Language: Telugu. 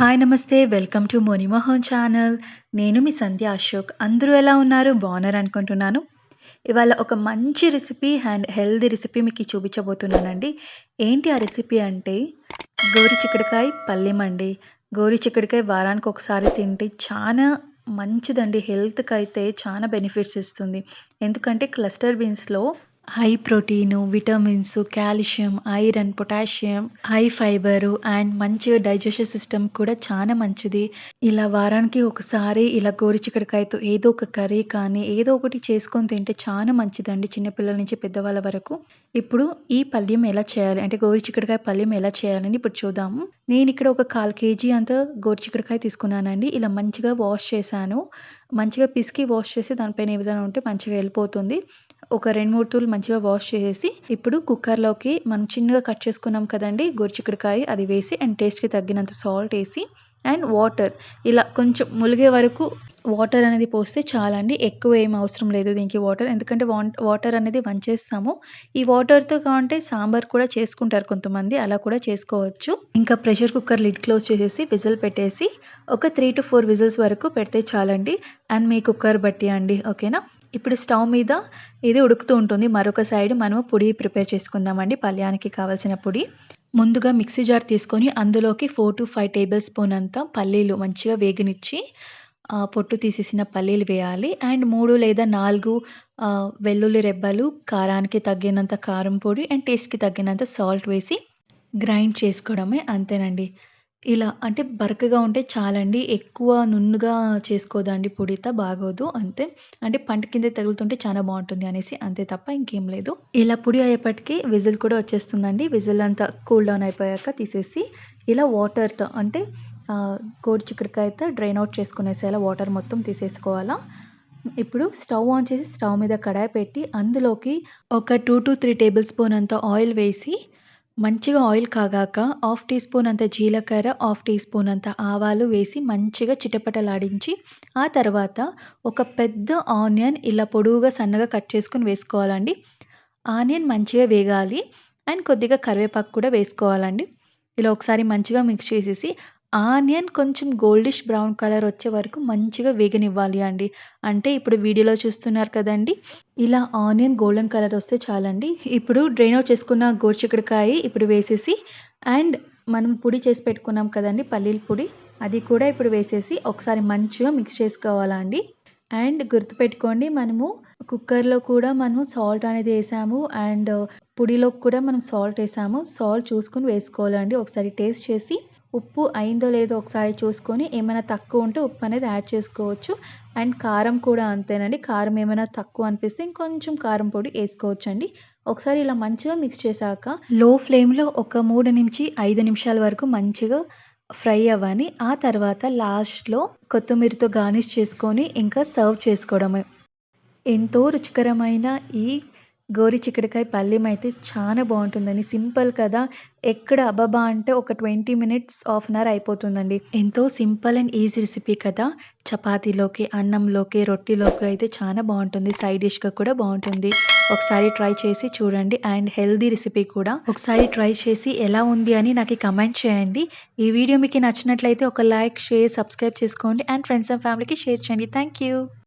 హాయ్ నమస్తే. Welcome to Monimohan channel. నేను మీ సంధ్య అశోక్. అందరూ ఎలా ఉన్నారు? బాగున్నారు అనుకుంటున్నాను. ఇవాళ ఒక మంచి రెసిపీ అండ్ హెల్దీ రెసిపీ మీకు చూపించబోతున్నానండి. ఏంటి ఆ రెసిపీ అంటే గోరి చిక్కుడుకాయ పల్లెం అండి గోరి చిక్కుడుకాయ వారానికి ఒకసారి తింటే చాలా మంచిదండి. హెల్త్కి అయితే చాలా బెనిఫిట్స్ ఇస్తుంది. ఎందుకంటే cluster బీన్స్లో high protein vitamins calcium iron potassium high fibre and మంచిగా డైజెషన్ సిస్టమ్ కూడా చాలా మంచిది. ఇలా వారానికి ఒకసారి ఇలా గోరుచిక్కుడుకాయతో ఏదో ఒక కర్రీ కానీ ఏదో ఒకటి చేసుకొని తింటే చాలా మంచిదండి చిన్నపిల్లల నుంచి పెద్దవాళ్ళ వరకు. ఇప్పుడు ఈ పల్యం ఎలా చేయాలి? అంటే గోరుచిక్కుడుకాయ పల్యం ఎలా చేయాలని ఇప్పుడు చూద్దాము. నేను ఇక్కడ ఒక కాల్ కేజీ అంత గోరుచిక్కుడుకాయ తీసుకున్నానండి. ఇలా మంచిగా వాష్ చేశాను. మంచిగా పిసికి వాష్ చేసి దానిపైన ఏ విధంగా ఉంటే మంచిగా వెళ్ళిపోతుంది. ఒక రెండు మూడు తూర్లు మంచిగా వాష్ చేసేసి ఇప్పుడు కుక్కర్లోకి మనం చిన్నగా కట్ చేసుకున్నాం కదండి గోరుచిక్కుడుకాయ అది వేసి అండ్ టేస్ట్కి తగ్గినంత సాల్ట్ వేసి అండ్ వాటర్. ఇలా కొంచెం ములిగే వరకు వాటర్ అనేది పోస్తే చాలండి. ఎక్కువ ఏం అవసరం లేదు దీనికి వాటర్. ఎందుకంటే వాటర్ అనేది వంచేస్తాము. ఈ వాటర్తో కావంటే సాంబార్ కూడా చేసుకుంటారు కొంతమంది. అలా కూడా చేసుకోవచ్చు. ఇంకా ప్రెషర్ కుక్కర్ లిడ్ క్లోజ్ చేసేసి విజిల్ పెట్టేసి ఒక త్రీ టు ఫోర్ విజిల్స్ వరకు పెడితే చాలండి. అండ్ మీ కుక్కర్ బట్టి అండి. ఓకేనా? ఇప్పుడు స్టవ్ మీద ఇది ఉడుకుతూ ఉంటుంది. మరొక సైడ్ మనము పొడి ప్రిపేర్ చేసుకుందామండి. పల్యానికి కావాల్సిన పొడి. ముందుగా మిక్సీ జార్ తీసుకొని అందులోకి four to five tablespoon అంతా పల్లీలు మంచిగా వేగనిచ్చి పొట్టు తీసేసిన పల్లీలు వేయాలి. అండ్ మూడు లేదా నాలుగు వెల్లుల్లి రెబ్బలు కారానికి తగ్గినంత కారం పొడి అండ్ టేస్ట్కి తగ్గినంత సాల్ట్ వేసి గ్రైండ్ చేసుకోవడమే అంతేనండి. ఇలా అంటే బరకగా ఉంటే చాలండి. ఎక్కువ నున్నుగా చేసుకోదండి పొడిత బాగోదు అంతే. అంటే పంట కింద తగులుతుంటే చాలా బాగుంటుంది అనేసి అంతే తప్ప ఇంకేం లేదు. ఇలా పొడి అయ్యేప్పటికి విజిల్ కూడా వచ్చేస్తుందండి. విజిల్ అంతా కూల్ డౌన్ అయిపోయాక తీసేసి ఇలా వాటర్తో అంటే కోడి చిక్కుడుకాయతో డ్రైన్ అవుట్ చేసుకునేసేలా వాటర్ మొత్తం తీసేసుకోవాలా. ఇప్పుడు స్టవ్ ఆన్ చేసి స్టవ్ మీద కడాయి పెట్టి అందులోకి ఒక two to three tablespoon అంత ఆయిల్ వేసి మంచిగా ఆయిల్ కాగాక హాఫ్ టీ స్పూన్ అంత జీలకర్ర హాఫ్ టీ స్పూన్ అంత ఆవాలు వేసి మంచిగా చిటపటలాడించి ఆ తర్వాత ఒక పెద్ద ఆనియన్ ఇలా పొడవుగా సన్నగా కట్ చేసుకుని వేసుకోవాలండి. ఆనియన్ మంచిగా వేగాలి అండ్ కొద్దిగా కరివేపాకు కూడా వేసుకోవాలండి. ఇలా ఒకసారి మంచిగా మిక్స్ చేసేసి ఆనియన్ కొంచెం గోల్డిష్ బ్రౌన్ కలర్ వచ్చే వరకు మంచిగా వేగనివ్వాలి అండి. అంటే ఇప్పుడు వీడియోలో చూస్తున్నారు కదండి ఇలా ఆనియన్ గోల్డెన్ కలర్ వస్తే చాలండి. ఇప్పుడు డ్రైన్ అవుట్ చేసుకున్న గోరుచిక్కుడుకాయ ఇప్పుడు వేసేసి అండ్ మనం పొడి చేసి పెట్టుకున్నాం కదండి పల్లీల పొడి అది కూడా ఇప్పుడు వేసేసి ఒకసారి మంచిగా మిక్స్ చేసుకోవాలండి. అండ్ గుర్తుపెట్టుకోండి మనము కుక్కర్లో కూడా మనము సాల్ట్ అనేది వేసాము అండ్ పొడిలో కూడా మనం సాల్ట్ వేసాము. సాల్ట్ చూసుకొని వేసుకోవాలండి. ఒకసారి టేస్ట్ చేసి ఉప్పు అయిందో లేదో ఒకసారి చూసుకొని ఏమైనా తక్కువ ఉంటే ఉప్పు అనేది యాడ్ చేసుకోవచ్చు. అండ్ కారం కూడా అంతేనండి. కారం ఏమైనా తక్కువ అనిపిస్తే ఇంకొంచెం కారం పొడి వేసుకోవచ్చండి. ఒకసారి ఇలా మంచిగా మిక్స్ చేశాక లో ఫ్లేమ్లో ఒక మూడు నుంచి ఐదు నిమిషాల వరకు మంచిగా ఫ్రై అవ్వని ఆ తర్వాత లాస్ట్లో కొత్తిమీరతో గార్నిష్ చేసుకొని ఇంకా సర్వ్ చేసుకోవడమే. ఎంతో రుచికరమైన ఈ గోరి చిక్కుడుకాయ పల్లెం అయితే చాలా బాగుంటుందండి. సింపుల్ కదా? ఎక్కడ అబబా అంటే ఒక twenty minutes half an hour అయిపోతుందండి. ఎంతో సింపుల్ అండ్ ఈజీ రెసిపీ కదా? చపాతీలోకి అన్నంలోకి రొట్టెలోకి అయితే చాలా బాగుంటుంది. సైడ్ డిష్గా కూడా బాగుంటుంది. ఒకసారి ట్రై చేసి చూడండి. అండ్ హెల్దీ రెసిపీ కూడా. ఒకసారి ట్రై చేసి ఎలా ఉంది అని నాకు కమెంట్ చేయండి. ఈ వీడియో మీకు నచ్చినట్లయితే ఒక లైక్ షేర్ సబ్స్క్రైబ్ చేసుకోండి. అండ్ ఫ్రెండ్స్ అండ్ ఫ్యామిలీకి షేర్ చేయండి. Thank you.